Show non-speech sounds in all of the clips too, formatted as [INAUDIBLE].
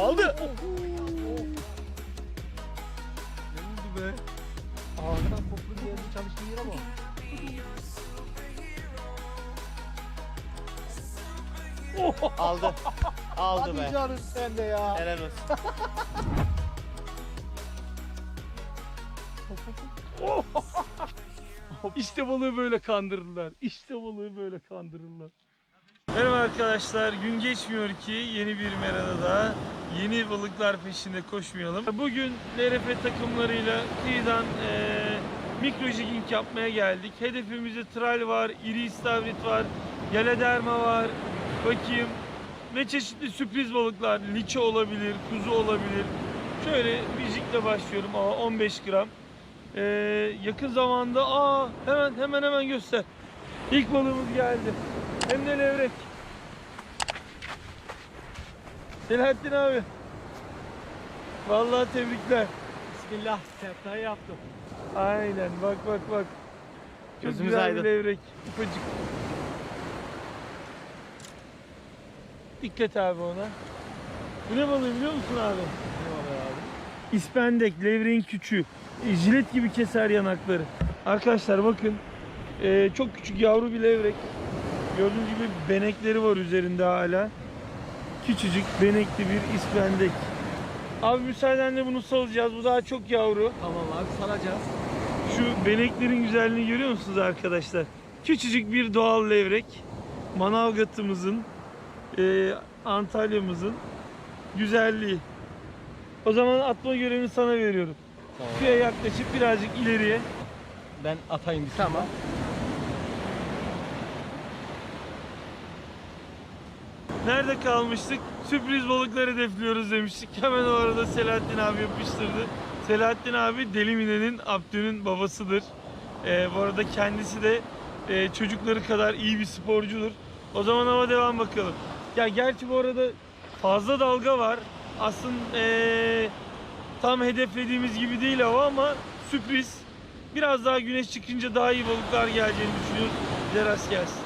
Aldı. Ne vurdu be? Ağzından koptu bir yerin çalıştığı yere bak. Aldı. Aldı Hadi be. canım sen de ya. Helal olsun. [LAUGHS] İşte balığı böyle kandırırlar. İşte balığı böyle kandırırlar. Merhaba arkadaşlar. Gün geçmiyor ki yeni bir merada daha yeni balıklar peşinde koşmayalım. Bugün LRF takımlarıyla kıyıdan eee mikro jigging yapmaya geldik. Hedefimizde tral var, iri istavrit var, yelederma var. Bakayım ne çeşitli sürpriz balıklar. Liçe olabilir, kuzu olabilir. Şöyle bir jigle başlıyorum ama 15 gram. Ee, yakın zamanda aa hemen hemen hemen göster. İlk balığımız geldi. Hem de levrek. Selahattin abi. Vallahi tebrikler. Bismillah. Sertayı yaptım. Aynen bak bak bak. Çok Gözümüz güzel aydın. bir levrek. Ufacık. Dikkat abi ona. Bu ne balığı biliyor musun abi? Ne var abi? İspendek, levreğin küçüğü. E, Jilet gibi keser yanakları. Arkadaşlar bakın. e, çok küçük yavru bir levrek. Gördüğünüz gibi benekleri var üzerinde hala. Küçücük benekli bir ispendek. Abi müsaadenle bunu salacağız. Bu daha çok yavru. Tamam abi saracağız. Şu beneklerin güzelliğini görüyor musunuz arkadaşlar? Küçücük bir doğal levrek. Manavgat'ımızın, e, Antalya'mızın güzelliği. O zaman atma görevini sana veriyorum. Tamam. Suya yaklaşıp birazcık ileriye. Ben atayım bir Tamam. Nerede kalmıştık? Sürpriz balıklar hedefliyoruz demiştik. Hemen o arada Selahattin abi yapıştırdı. Selahattin abi Deli Mine'nin Abdü'nün babasıdır. Ee, bu arada kendisi de e, çocukları kadar iyi bir sporcudur. O zaman hava devam bakalım. Ya gerçi bu arada fazla dalga var. Aslında e, tam hedeflediğimiz gibi değil hava ama sürpriz. Biraz daha güneş çıkınca daha iyi balıklar geleceğini düşünüyoruz. Bize rast gelsin.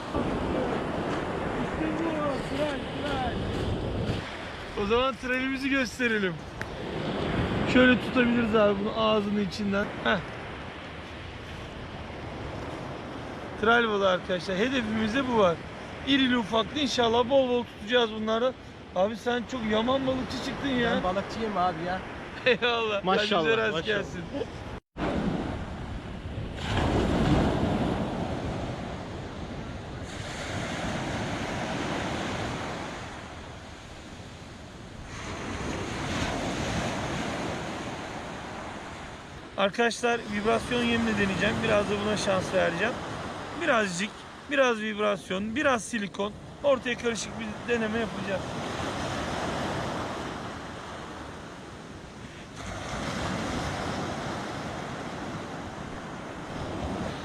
O zaman tralimizi gösterelim. Şöyle tutabiliriz abi bunu ağzının içinden. Heh. Tral balığı arkadaşlar. Hedefimizde bu var. İrili ufaklı inşallah bol bol tutacağız bunları. Abi sen çok yaman balıkçı çıktın ya. Ben balıkçıyım abi ya. [LAUGHS] Eyvallah. Maşallah, rast maşallah. gelsin. Arkadaşlar vibrasyon yemini deneyeceğim. Biraz da buna şans vereceğim. Birazcık, biraz vibrasyon, biraz silikon. Ortaya karışık bir deneme yapacağız.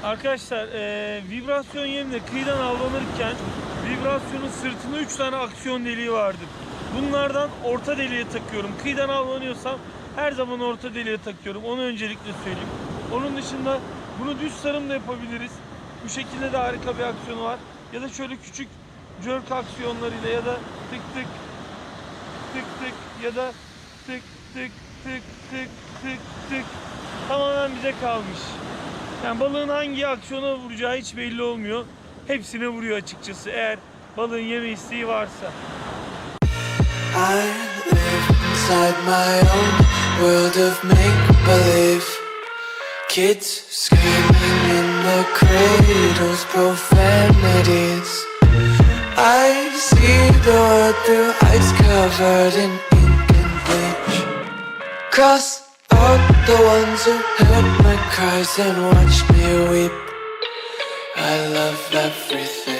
Arkadaşlar eee, vibrasyon yemine kıyıdan avlanırken vibrasyonun sırtında 3 tane aksiyon deliği vardır. Bunlardan orta deliğe takıyorum. Kıyıdan avlanıyorsam her zaman orta deliğe takıyorum. Onu öncelikle söyleyeyim. Onun dışında bunu düz sarım da yapabiliriz. Bu şekilde de harika bir aksiyonu var. Ya da şöyle küçük jerk aksiyonlarıyla ya da tık tık tık tık ya da tık tık tık tık tık tık tamamen bize kalmış. Yani balığın hangi aksiyona vuracağı hiç belli olmuyor. Hepsine vuruyor açıkçası eğer balığın yeme isteği varsa. I live inside my own world of make believe. Kids screaming in the cradles, profanities. I see the world through ice covered in ink and bleach. Cross out the ones who heard my cries and watched me weep. I love everything.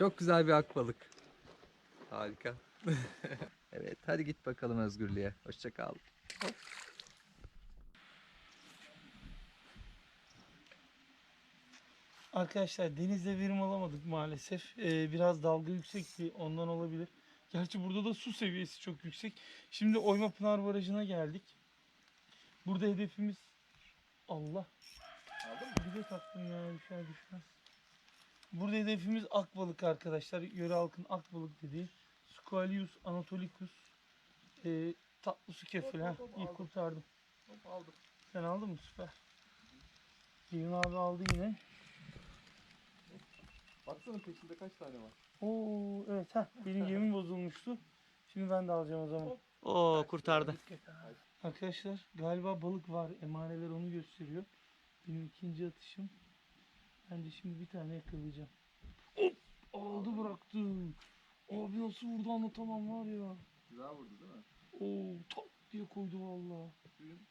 Çok güzel bir akbalık. Harika. [LAUGHS] evet hadi git bakalım özgürlüğe. Hoşça kal. Arkadaşlar denizde verim alamadık maalesef. Ee, biraz dalga yüksekti ondan olabilir. Gerçi burada da su seviyesi çok yüksek. Şimdi Oyma Pınar Barajı'na geldik. Burada hedefimiz Allah. Aldın mı? Bir de taktım ya düşer düşmez. Burada hedefimiz akbalık arkadaşlar. Yöre halkın akbalık dediği. Squalius anatolicus. Ee, tatlı su kefili. ha. İyi kurtardım. aldım. Sen aldın mı? Süper. Ceyhun abi aldı yine. Baksana peşinde kaç tane var. Oo evet ha benim [LAUGHS] yemin bozulmuştu. Şimdi ben de alacağım o zaman. Oo kurtardı. Arkadaşlar galiba balık var. Emaneler onu gösteriyor. Benim ikinci atışım. Ben de şimdi bir tane yakalayacağım. Hop! Aldı bıraktı. Abi nasıl vurdu anlatamam var ya. Güzel vurdu değil mi? Oo tak diye koydu valla.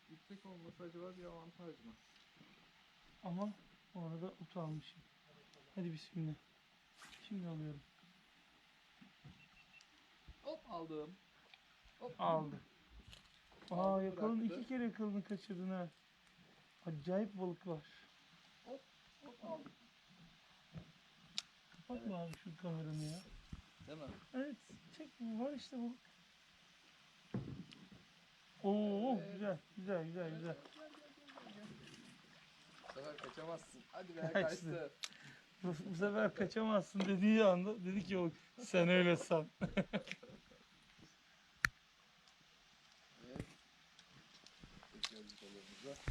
Yüksek olması acaba bir avantaj mı? Ama o arada utanmışım. Hadi bismillah. Şimdi alıyorum. Hop aldım. Hop. Aldı. Aa bıraktı. iki kere yakaladın kaçırdın ha. Acayip balık var. Aldım. Kapatma abi şu kameranı ya. Değil mi? Evet çek var işte balık. Oo güzel güzel güzel güzel. Bu sefer kaçamazsın. Hadi be Kaçtı. Bu, bu sefer kaçamazsın dediği anda dedi ki o sen öyle san. [LAUGHS] Evet. Çekiyoruz balığımızı.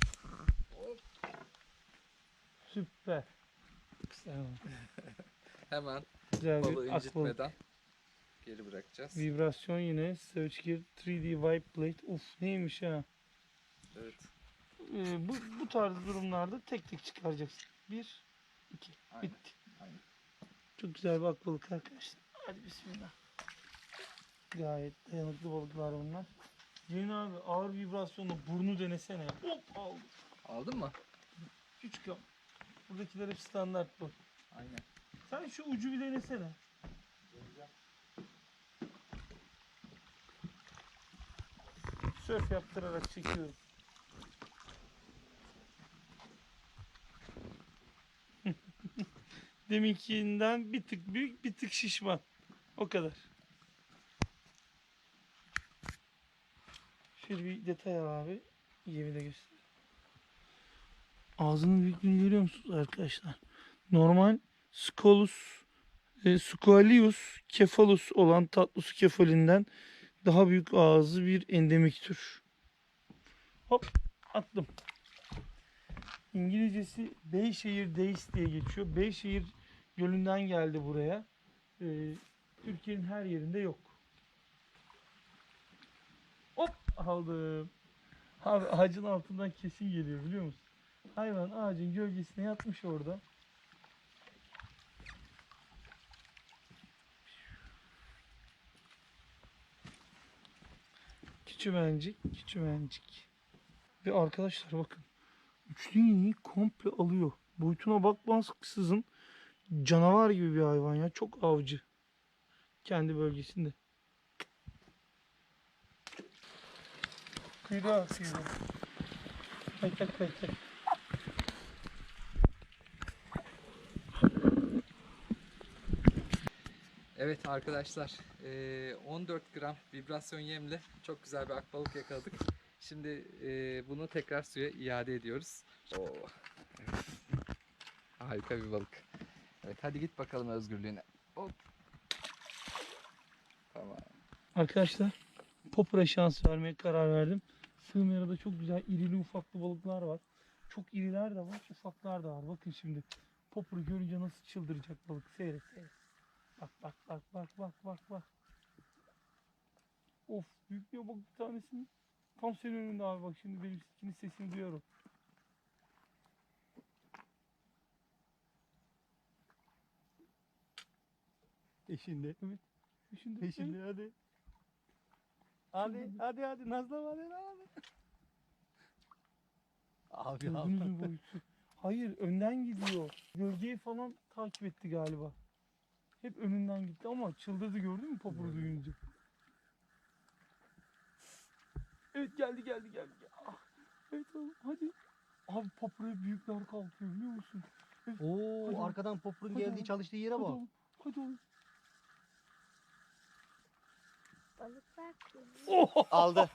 Süper. [LAUGHS] Hemen Güzel balığı bir incitmeden geri bırakacağız. Vibrasyon yine. Search Gear 3D Vibe Plate. Uf neymiş ha. Evet. Ee, bu, bu tarz durumlarda tek tek çıkaracaksın. Bir, iki. Aynen. Bitti. Çok güzel bir akbalık arkadaşlar. Hadi bismillah. Gayet dayanıklı balıklar bunlar. Ceyhun abi ağır vibrasyonla burnu denesene. Hop aldım. Aldın mı? Küçük am. Buradakiler hep standart bu. Aynen. Sen şu ucu bir denesene. Sörf yaptırarak çekiyorum. [LAUGHS] Deminkinden bir tık büyük, bir tık şişman. O kadar. Şöyle bir detay al abi. Yemi de göster. Ağzının büyüklüğünü görüyor musunuz arkadaşlar? Normal Scolus, e, Squalius cephalus olan tatlı su kefalinden daha büyük ağzı bir endemik tür. Hop attım. İngilizcesi Beyşehir Days diye geçiyor. Beyşehir gölünden geldi buraya. Ee, Türkiye'nin her yerinde yok. Hop aldım. Abi ağacın altından kesin geliyor biliyor musun? Hayvan ağacın gölgesine yatmış orada. Küçümencik, küçümencik. Ve arkadaşlar bakın. Üçlü iğneyi komple alıyor. Boyutuna bakmaksızın canavar gibi bir hayvan ya. Çok avcı. Kendi bölgesinde. Kuyruğa aksıyor. Kaytak kaytak. Evet arkadaşlar eee, 14 gram vibrasyon yemle çok güzel bir akbalık yakaladık. Şimdi eee, bunu tekrar suya iade ediyoruz. Oo. Evet. Harika bir balık. Evet hadi git bakalım özgürlüğüne. Hop. Tamam. Arkadaşlar Popper'a şans vermeye karar verdim. Sığmyara'da çok güzel irili ufaklı balıklar var. Çok iriler de var, ufaklar da var. Bakın şimdi Popper'ı görünce nasıl çıldıracak balık. Seyret, seyret. Bak bak bak bak bak bak bak. Of büyüklüğe bak bir tanesini. Tam senin önünde abi bak şimdi benim ikinin sesini duyuyorum. Eşinde. Evet. Şimdi, Peşinde hadi. Hadi hadi hadi Nazlı hadi hadi. [LAUGHS] Abi Gördünüz mü boyutu? Hayır önden gidiyor. Gölgeyi falan takip etti galiba. Hep önünden gitti ama çıldırdı gördün mü popuru duyunca. Evet geldi geldi geldi. Ah, Evet oğlum hadi. Abi popura büyükler kalkıyor biliyor musun? Oo Hadi. arkadan popurun Hadi geldiği oğlum. çalıştığı yere Hadi bak. oğlum. Hadi oğlum. Balıklar. Oh! Aldı.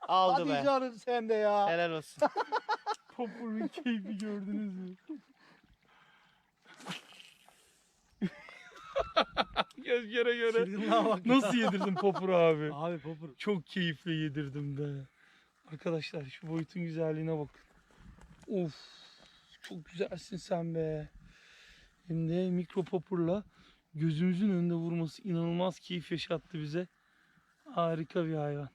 Aldı Hadi be. canım sen de ya. Helal olsun. [LAUGHS] Popurun keyfi gördünüz mü? [LAUGHS] Göz göre göre. Çılgınlığa bak. ya. Nasıl yedirdin popuru abi? Abi popur. Çok keyifle yedirdim be. Arkadaşlar şu boyutun güzelliğine bakın. Of çok güzelsin sen be. Hem de mikro popurla gözümüzün önünde vurması inanılmaz keyif yaşattı bize. Harika bir hayvan.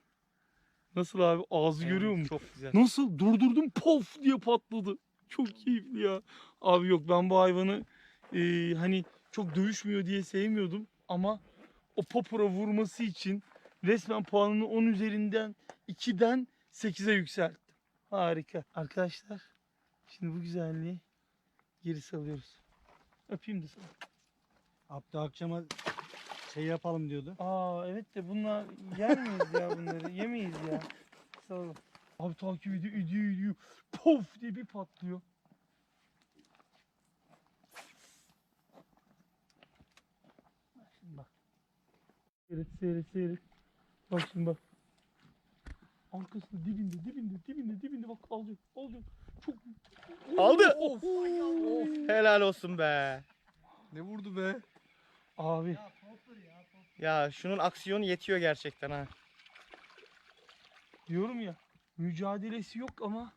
Nasıl abi ağzı görüyor musun? Çok güzel. Nasıl durdurdum pof diye patladı. Çok keyifli ya. Abi yok ben bu hayvanı e, hani çok dövüşmüyor diye sevmiyordum ama o popora vurması için resmen puanını 10 üzerinden 2'den 8'e yükselttim. Harika. Arkadaşlar şimdi bu güzelliği geri salıyoruz. Öpeyim de sana. Abdü akşama şey yapalım diyordu. Aa evet de bunlar yer miyiz ya bunları? Yemeyiz ya. Sağ olun. Abi takip ediyor, ediyor, ediyor. Pof diye bir patlıyor. Bak Şimdi bak. Seyret, seyret, seyret. Bak şimdi bak. Arkasında dibinde, dibinde, dibinde, dibinde bak alacak, alacak. Çok Aldı. Of. Helal olsun be. Ne vurdu be? Abi Ya şunun aksiyonu yetiyor gerçekten ha. diyorum ya mücadelesi yok ama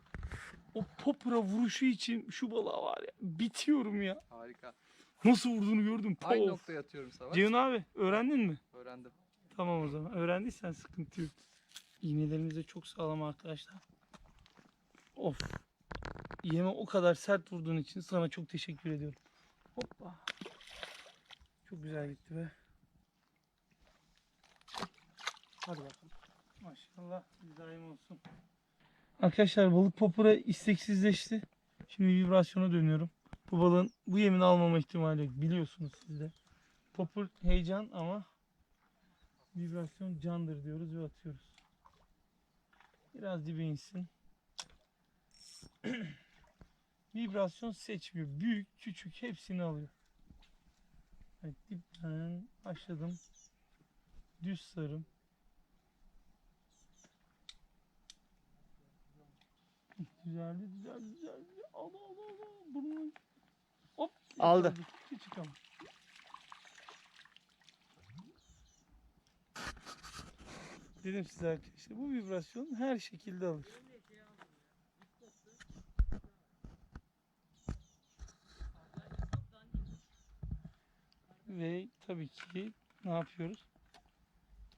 o popra vuruşu için şu balığa var ya bitiyorum ya. Harika. Nasıl vurduğunu gördüm. Aynı Pof. noktaya atıyorum Savaş. Ceyhun abi öğrendin mi? Öğrendim. Tamam o zaman. Öğrendiysen sıkıntı yok. İğnelerimiz de çok sağlam arkadaşlar. Of. Yeme o kadar sert vurduğun için sana çok teşekkür ediyorum. Hoppa. Çok güzel gitti be. Hadi bakalım. Maşallah daim olsun. Arkadaşlar balık popura isteksizleşti. Şimdi vibrasyona dönüyorum. Bu balığın bu yemini almama ihtimali yok. Biliyorsunuz siz de. Popur heyecan ama vibrasyon candır diyoruz ve atıyoruz. Biraz dibe insin. [CLEARS THROAT] vibrasyon seçmiyor. Büyük, küçük hepsini alıyor. Evet, dipten başladım. Düz sarım. Düzeldi, düzeldi, düzeldi. Al, al, al, al. Burnunu. Aldı. Küçük ama. Dedim size arkadaşlar bu vibrasyon her şekilde alır. Ve tabii ki ne yapıyoruz?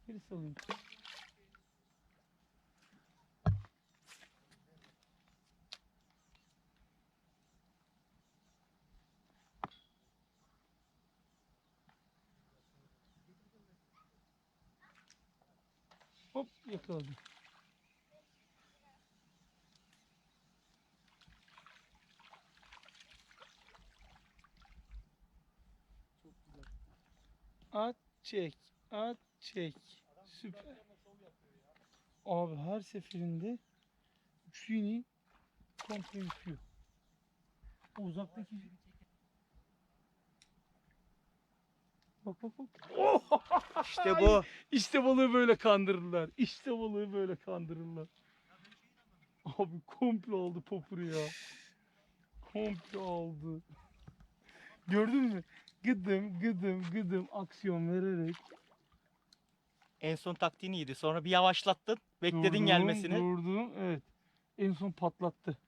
Geri salıyoruz. Hop yakaladım. At çek. At çek. Süper. Abi her seferinde üçlü iğneyi komple yapıyor. O uzaktaki Bak bak bak. İşte [LAUGHS] bu. İşte balığı böyle kandırırlar. İşte balığı böyle kandırırlar. Abi komple aldı popuru ya. Komple aldı. Gördün mü? Gıdım gıdım gıdım aksiyon vererek. En son taktiğini yedi. Sonra bir yavaşlattın. Bekledin durdum, gelmesini. Durdum evet. En son patlattı.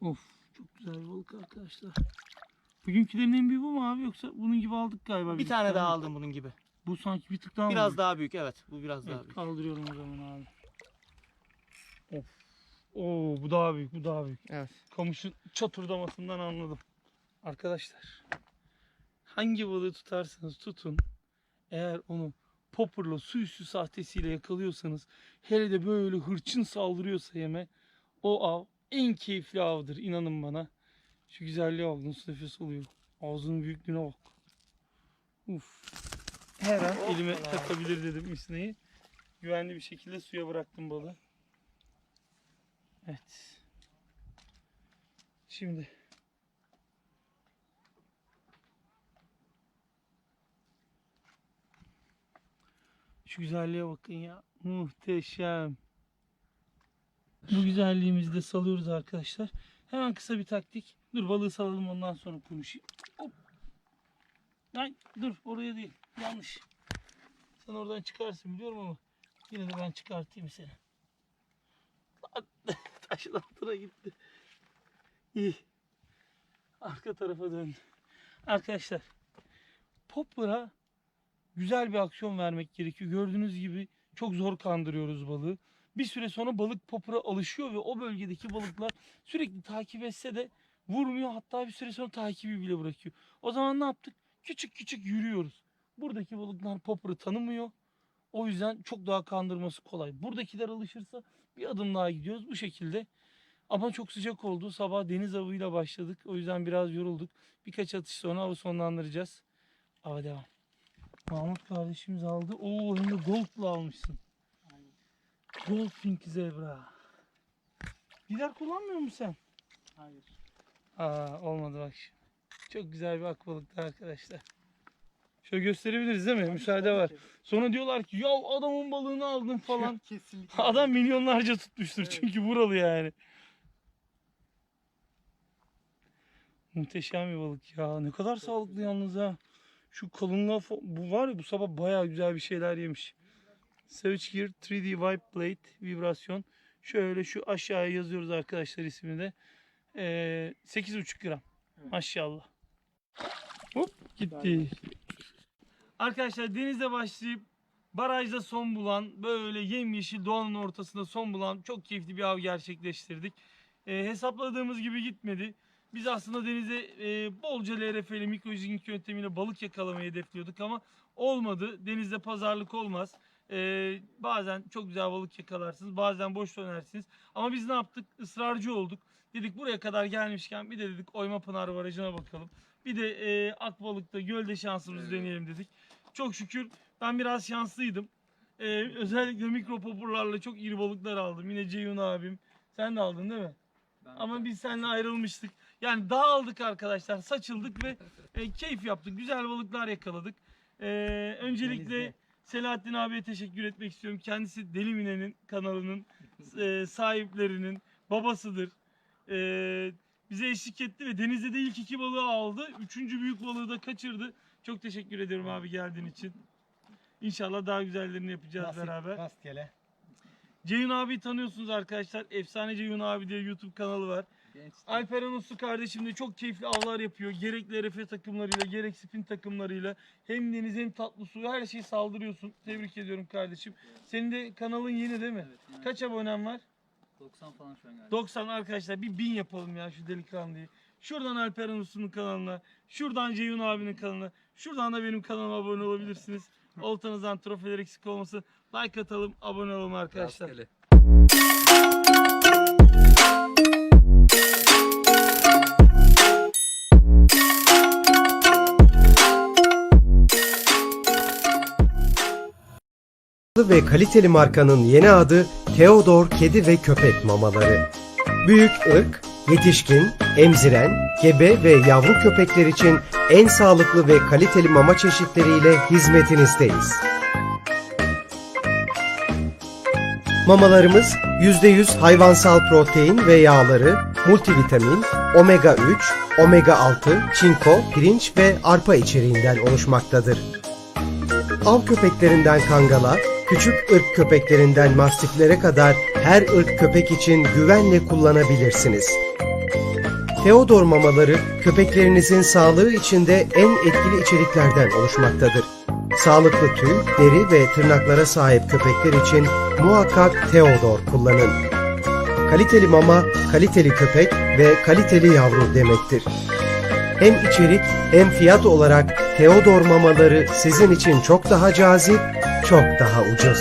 Of çok güzel balık arkadaşlar. Bugünkülerin en büyüğü bu mu abi yoksa bunun gibi aldık galiba. Bir tane daha aldım bunun gibi. Bu sanki bir tık daha mı Biraz büyük? daha büyük evet. Bu biraz daha Evet, büyük. kaldırıyorum o zaman abi. Of. Oo bu daha büyük, bu daha büyük. Evet. Kamışın çatırdamasından anladım. Arkadaşlar, hangi balığı tutarsanız tutun, eğer onu popperla su üstü sahtesiyle yakalıyorsanız, hele de böyle hırçın saldırıyorsa yeme, o av en keyifli avdır inanın bana. Şu güzelliğe bak nasıl nefes alıyor. Ağzının büyüklüğüne bak. Uf. Her an elime takabilir dedim misneyi. Güvenli bir şekilde suya bıraktım balığı. Evet. Şimdi Şu güzelliğe bakın ya. Muhteşem. Bu güzelliğimizi de salıyoruz arkadaşlar. Hemen kısa bir taktik. Dur balığı salalım ondan sonra konuşayım. Hop. Ay, dur oraya değil. Yanlış. Sen oradan çıkarsın biliyorum ama yine de ben çıkartayım seni. Lan, [LAUGHS] Taşın altına gitti. İyi. Arka tarafa döndü. Arkadaşlar Poplar'a güzel bir aksiyon vermek gerekiyor. Gördüğünüz gibi çok zor kandırıyoruz balığı. Bir süre sonra balık popura alışıyor ve o bölgedeki balıklar sürekli takip etse de vurmuyor. Hatta bir süre sonra takibi bile bırakıyor. O zaman ne yaptık? Küçük küçük yürüyoruz. Buradaki balıklar popuru tanımıyor. O yüzden çok daha kandırması kolay. Buradakiler alışırsa bir adım daha gidiyoruz bu şekilde. Ama çok sıcak oldu. Sabah deniz avıyla başladık. O yüzden biraz yorulduk. Birkaç atış sonra avı sonlandıracağız. Ava devam. Mahmut kardeşimiz aldı. Oo hem de gold'la almışsın. Gold pink zebra. Biber kullanmıyor musun sen? Hayır. Aa olmadı bak şimdi. Çok güzel bir akbalıktı arkadaşlar. Şöyle gösterebiliriz değil mi? Müsaade var. Sonra diyorlar ki ya adamın balığını aldın [LAUGHS] falan. Kesinlikle. Adam milyonlarca tutmuştur Evet. çünkü buralı yani. Muhteşem bir balık ya. Ne kadar sağlıklı yalnız ha. Şu kalınlığa bu var ya bu sabah bayağı güzel bir şeyler yemiş. Savage Gear 3D Vibe Plate vibrasyon. Şöyle şu aşağıya yazıyoruz arkadaşlar ismini de. Ee, 8,5 gram. Maşallah. Hop gitti. Arkadaşlar denize başlayıp barajda son bulan böyle yemyeşil doğanın ortasında son bulan çok keyifli bir av gerçekleştirdik. Ee, hesapladığımız gibi gitmedi. Biz aslında denize e, bolca LRF'li mikrojiging yöntemiyle balık yakalamayı hedefliyorduk ama olmadı. Denizde pazarlık olmaz. Ee, bazen çok güzel balık yakalarsınız, bazen boş dönersiniz. Ama biz ne yaptık? Israrcı olduk. Dedik buraya kadar gelmişken bir de dedik Oyma Pınar Barajı'na bakalım. Bir de e, Akbalık'ta gölde şansımızı Evet. deneyelim dedik. Çok şükür ben biraz şanslıydım. Ee, özellikle mikro popurlarla çok iri balıklar aldım. Yine Ceyhun abim. Sen de aldın değil mi? Ama biz seninle ayrılmıştık. Yani dağıldık arkadaşlar. Saçıldık ve e, keyif yaptık. Güzel balıklar yakaladık. Ee, öncelikle. Selahattin abiye teşekkür etmek istiyorum. Kendisi Deli Mine'nin kanalının e, sahiplerinin babasıdır. Ee, bize eşlik etti ve denizde de ilk iki balığı aldı. Üçüncü büyük balığı da kaçırdı. Çok teşekkür ediyorum abi geldiğin için. İnşallah daha güzellerini yapacağız beraber. Rastgele. Ceyhun abi tanıyorsunuz arkadaşlar. Efsane Ceyhun abi diye YouTube kanalı var. Alperen Uslu kardeşim de çok keyifli avlar yapıyor. Gerek LRF takımlarıyla gerek spin takımlarıyla. Hem deniz hem tatlı su her şeyi saldırıyorsun. Tebrik ediyorum kardeşim. Senin de kanalın yeni değil mi? Kaç abonen var? 90 falan şu an galiba. 90 arkadaşlar bir bin yapalım ya şu delikanlıyı. Şuradan Alperen Uslu'nun kanalına, şuradan Ceyhun abinin kanalına, şuradan da benim kanalıma abone olabilirsiniz. [LAUGHS] Oltanızdan trofeler eksik olmasın. Like atalım, abone olalım arkadaşlar. Rastgele. Ve kaliteli markanın yeni adı Theodor Kedi ve Köpek Mamaları. Büyük ırk, yetişkin, emziren, gebe ve yavru köpekler için en sağlıklı ve kaliteli mama çeşitleriyle hizmetinizdeyiz. Mamalarımız %100 hayvansal protein ve yağları, multivitamin, omega 3, omega 6, çinko, pirinç ve arpa içeriğinden oluşmaktadır. Av köpeklerinden kangala, küçük ırk köpeklerinden mastiflere kadar her ırk köpek için güvenle kullanabilirsiniz. Theodor mamaları köpeklerinizin sağlığı içinde en etkili içeriklerden oluşmaktadır. Sağlıklı tüy, deri ve tırnaklara sahip köpekler için muhakkak Theodor kullanın. Kaliteli mama, kaliteli köpek ve kaliteli yavru demektir. Hem içerik hem fiyat olarak Theodor mamaları sizin için çok daha cazip, çok daha ucuz.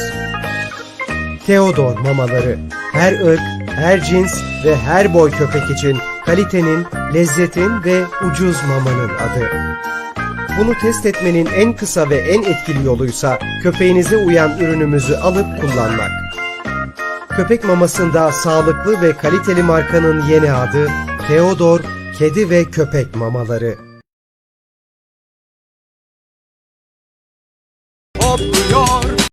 Theodor mamaları her ırk, her cins ve her boy köpek için kalitenin, lezzetin ve ucuz mamanın adı. Bunu test etmenin en kısa ve en etkili yoluysa köpeğinize uyan ürünümüzü alıp kullanmak. Köpek mamasında sağlıklı ve kaliteli markanın yeni adı Theodor Kedi ve Köpek Mamaları.